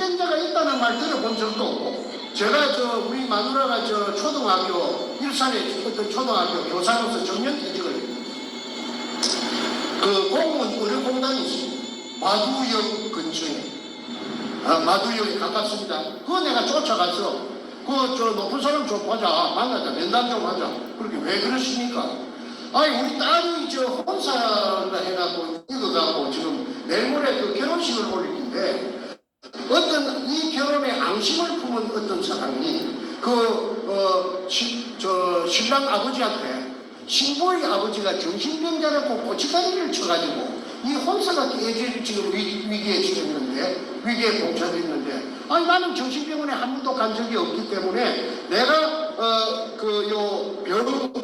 정신병자가 있다는 말 들어본 적도 없고 제가 저 우리 마누라가 저 초등학교 일산의 어떤 초등학교 교사로서 정년 퇴직을 했거든요. 그 공무원 의료공단이. 마두역 근처에 아, 마두역에 가깝습니다. 그거 내가 쫓아가서 그저 높은 사람 좀 보자 만나자 면담 좀 하자 그렇게 왜 그러십니까? 아니 우리 딸이 저 혼사를 해갖고 이거 갖고 지금 내일 모레 그 결혼식을 올릴 텐데 어떤 이 결혼에 앙심을 품은 어떤 사람이 그, 어, 시, 저, 신랑 아버지한테 신부의 아버지가 정신병자라고 꼬치다리를 쳐가지고 이 혼사가 깨질 지금 위, 위기에 지겠는데, 위기에 봉착해 있는데, 아니, 나는 정신병원에 한 번도 간 적이 없기 때문에 내가, 어, 그, 요,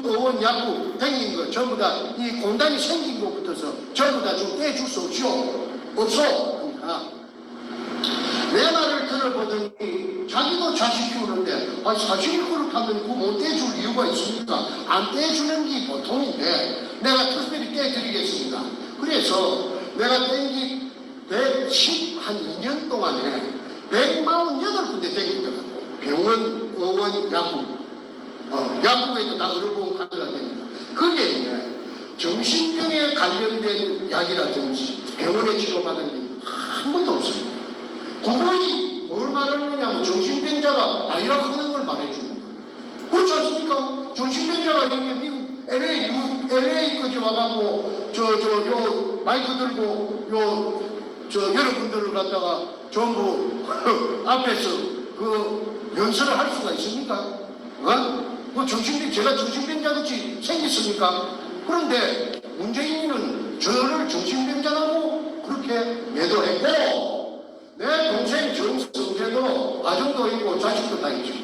병원 약국 댕긴 거 전부 다 이 공단이 생긴 것부터서 전부 다좀 떼줄 수 없죠? 없어! 그러니까. 내 말을 들어보더니 자기도 자식 키우는데 아니 사실 그렇다면 그못 떼줄 이유가 있습니까? 안 떼주는 게 보통인데 내가 특별히 떼드리겠습니다. 그래서 내가 땡기 110한 2년 동안에 148군데 땡깁니다. 병원, 의원, 약국 어, 약국에도 다 의료보험 카드가 됩니다. 그게 정신병에 관련된 약이라든지 병원에 치료받은 게 한 번도 없습니다. 그분이 뭘 말하느냐면 정신병자가 아니라고 하는 걸 말해주는 거예요. 그렇지 않습니까? 정신병자가 여기 미국 LA, LA까지 와가고 저, 저, 요 마이크 들고 요, 저, 여러분들을 갖다가 전부 앞에서 그 연설을 할 수가 있습니까? 어? 뭐 정신병, 제가 정신병자같이 생겼습니까? 그런데 문재인은 저를 정신병자라고 그렇게 매도했고 내 동 생 정성재도 아정도 있고 자식도 다 있죠.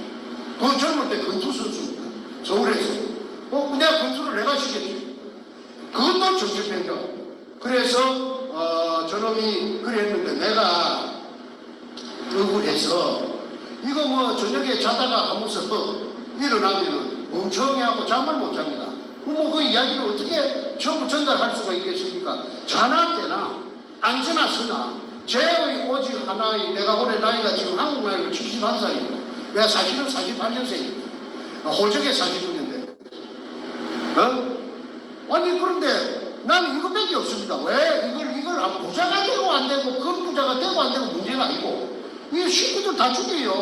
그 젊을 때 건투 선수입니다. 서울에서. 어, 내가 건투를 내가 시켰지. 그것도 정신병자. 그래서 어, 저놈이 그랬는데 내가 억울해서 이거 뭐 저녁에 자다가 하면서 일어나면 멍청해하고 잠을 못 잡니다. 그럼 뭐그 이야기를 어떻게 전부 전달할 수가 있겠습니까? 자나 때나 앉으나 서나 제의 오직 하나의 내가 올해 나이가 지금 한국 나이로 71살이고 내가 사실은 48년생입니다. 호적에 49년대. 어? 아니 그런데 나는 이것밖에 없습니다. 왜? 이걸 이걸 안- 부자가 되고 안 되고 큰 부자가 되고 안 되고 문제가 아니고 이 식구들 다 죽여요.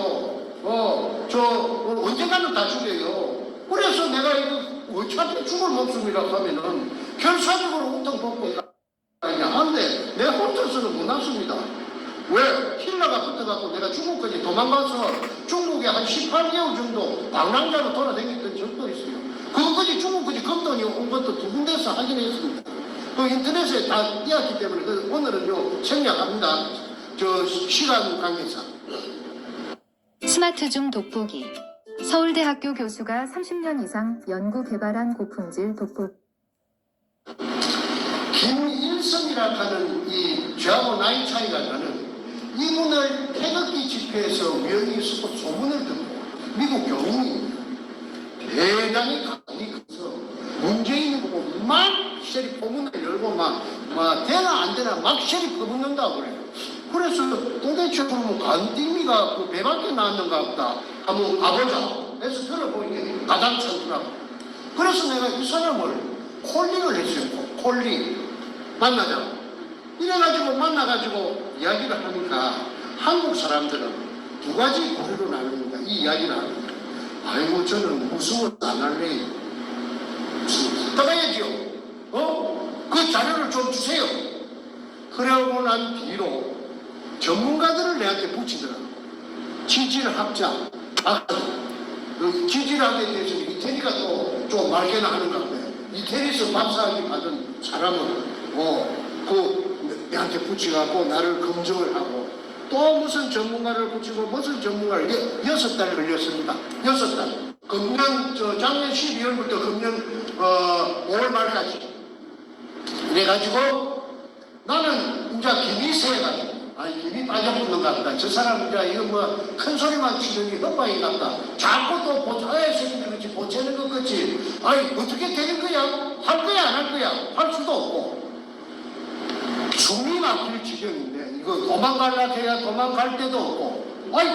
어, 저 어, 언젠가는 다 죽여요. 그래서 내가 이거 어차피 죽을 목숨이라고 하면은 결사적으로 운동 왜? 힐러가 붙어갖고 내가 중국까지 도망가서 중국에 한 18개월 정도 방랑자로 돌아다녔던 적도 있어요. 그거까지 중국까지 검돈이 온 것도 두 군데서 확인했습니다. 그 인터넷에 다 띄었기 때문에 그 오늘은요 생략합니다. 저 시간 관계상. 스마트 중 돋보기 서울대학교 교수가 30년 이상 연구 개발한 고품질 돋보기 김일성이라 하는 이 저하고 나이 차이가 나는 이분을 태극기 집회에서 우연히 있었고 소문을 듣고 미국 교민입니다. 대단히 가만히 커서 문재인이 보고 막 쉐리 포문을 열고 막, 막 되나 안 되나 막 쉐리 퍼붓는다고 그래요. 그래서 도대체 그러면 간띵미가 그 배밖에 나왔는가 보다 한번 가보자. 그래서 들어보니까 가장 좋더라고. 그래서 내가 이 사람을 콜링을 했어요. 콜링. 만나자. 이래가지고 만나가지고 이야기를 하니까 한국 사람들은 두 가지 부류로 나눕니다. 이 이야기를 합니다. 아이고 저는 무서워서 안. 무서워서. 떠나야지요. 어? 그 자료를 좀 주세요. 그러고 난 뒤로 전문가들을 내한테 붙이더라고. 지질 학자, 박사. 그 지질학에 대해서 이태리가 또 좀 말개나 하는가 보네. 이태리에서 박사학위 받은 사람은 어, 그 내한테 붙여갖고 나를 검증을 하고 또 무슨 전문가를 붙이고 무슨 전문가를 여- 여섯 달 걸렸습니다. 여섯 달. 금년 저 작년 12월부터 금년 어, 5월 말까지. 그래가지고 나는 이제 김이 새가지고 아니 김이 빠져붙는가 보다. 저 사람 이제 이거 뭐 큰 소리만 치더니 헛방이 같다. 자꾸 또 보차에 새끼들 같이 보채는 것 같지. 아니 어떻게 되는 거야? 할 거야 안 할 거야? 할 수도 없고. 숨이 막힐 지경인데 이거 도망갈라 해야 도망갈 데도 없고 아이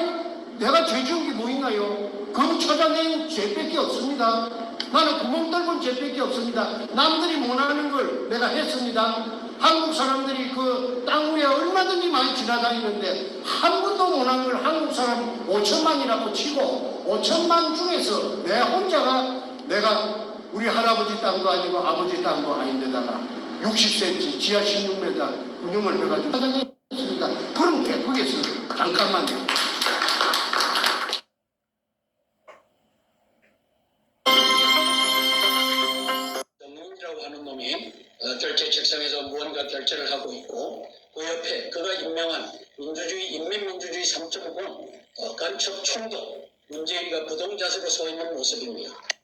내가 죄 지은 게뭐 있나요? 검찰장엔 죄밖에 없습니다. 나는 구멍 뚫은 죄밖에 없습니다. 남들이 못하는 걸 내가 했습니다. 한국 사람들이 그 땅 위에 얼마든지 많이 지나다니는데 한 번도 못한 걸 한국 사람 5천만이라고 치고 5천만 중에서 내 혼자가 내가 우리 할아버지 땅도 아니고 아버지 땅도 아닌데다가 60cm 지하 16m 운영을 해가지고 사장했습니다. 그럼 개쁘겠어. 잠깐만요. 문이라고 하는 놈이 어, 결제 책상에서 무언가 결제를 하고 있고 그 옆에 그가 임명한 민주주의 인민민주주의 3.0 어, 간첩 총독 문재인이가 부동자세로 서 있는 모습입니다.